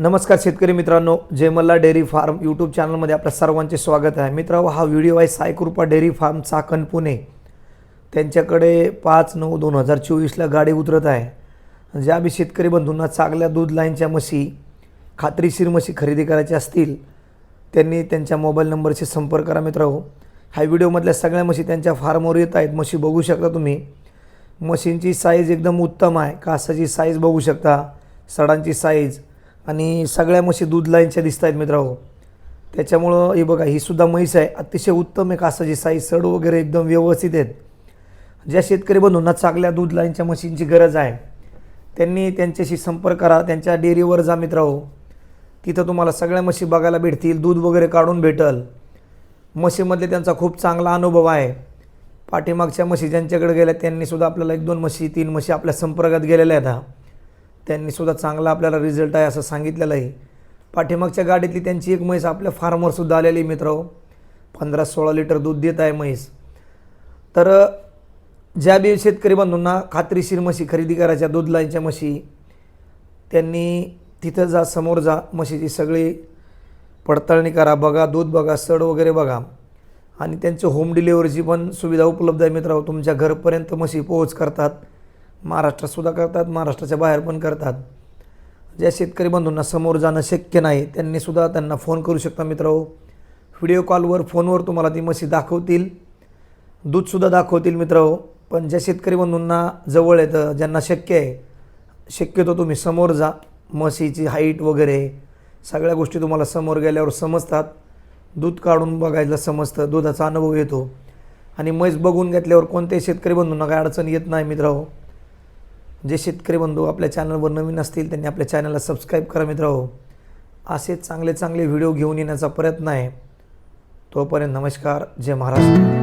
नमस्कार शेतकरी मित्रांनो जयमल्ला डेअरी फार्म यूट्यूब चॅनलमध्ये आपल्या सर्वांचे स्वागत आहे. मित्र हा व्हिडिओ आहे सायकृपा डेअरी फार्म चाकण पुणे. त्यांच्याकडे पाच नऊ दोन हजार चोवीसला गाडी उतरत आहे. ज्या बी शेतकरी बंधूंना चांगल्या दूध लाईनच्या म्हशी खात्रीशीर म्हशी खरेदी करायच्या असतील त्यांनी त्यांच्या मोबाईल नंबरशी संपर्क करा मित्र ह्या व्हिडिओमधल्या सगळ्या म्हशी त्यांच्या फार्मवर येत आहेत. म्हशी बघू शकता तुम्ही. मशीनची साईज एकदम उत्तम आहे. कासाची साईज बघू शकता. सडांची साईज आणि सगळ्या म्हशी दूध लाईनच्या दिसत आहेत मित्रांनो. त्याच्यामुळं हे बघा ही सुद्धा म्हैस आहे. अतिशय उत्तम एक असाची साई सड वगैरे एकदम व्यवस्थित आहेत. ज्या शेतकरी बंधूंना चांगल्या दूध लाईनच्या मशीनची गरज आहे त्यांनी त्यांच्याशी संपर्क करा. त्यांच्या डेअरीवर जा मित्रांनो. तिथं तुम्हाला सगळ्या म्हशी बघायला भेटतील दूध वगैरे काढून भेटल. म्हशीमधले त्यांचा खूप चांगला अनुभव आहे. पाठीमागच्या म्हशी ज्यांच्याकडे गेल्या त्यांनीसुद्धा आपल्याला एक दोन म्हशी तीन म्हशी आपल्या संपर्कात गेलेल्या आहेत. त्यांनीसुद्धा चांगला आपल्याला रिझल्ट आहे असं सांगितलेलं आहे. पाठीमागच्या गाडीतली त्यांची एक म्हैस आपल्या फार्मरसुद्धा आलेली आहे मित्र पंधरा सोळा लिटर दूध देत आहे म्हैस. तर ज्या बी शेतकरी बंधूंना खात्रीशीर म्हशी खरेदी करायच्या दूध लाईनच्या म्हशी त्यांनी तिथं जा समोर जा म्हशीची सगळी पडताळणी करा बघा दूध बघा सड वगैरे बघा. आणि त्यांची होम डिलिव्हरीची पण सुविधा उपलब्ध आहे मित्रांनो. तुमच्या घरपर्यंत म्हशी पोहोच करतात. महाराष्ट्रातसुद्धा करतात महाराष्ट्राच्या बाहेर पण करतात. ज्या शेतकरी बंधूंना समोर जाणं शक्य नाही त्यांनीसुद्धा त्यांना फोन करू शकता मित्रांनो. व्हिडिओ कॉलवर फोनवर तुम्हाला ती म्हशी दाखवतील. दूधसुद्धा दाखवतील मित्रांनो. पण ज्या शेतकरी बंधूंना जवळ येतं ज्यांना शक्य आहे शक्यतो तुम्ही समोर जा. म्हशीची हाईट वगैरे सगळ्या गोष्टी तुम्हाला समोर गेल्यावर समजतात. दूध काढून बघायला समजतं दुधाचा अनुभव येतो. आणि म्हैस बघून घेतल्यावर कोणत्याही शेतकरी बंधूंना काय अडचण येत नाही मित्रांनो. जे शेतकरी बंधू आपल्या चॅनलवर नवीन असतील त्यांनी आपल्या चॅनलला सबस्क्राईब करा मित्रांनो. असे चांगले चांगले व्हिडिओ घेऊन येण्याचा प्रयत्न आहे. तोपर्यंत नमस्कार. जय महाराष्ट्र.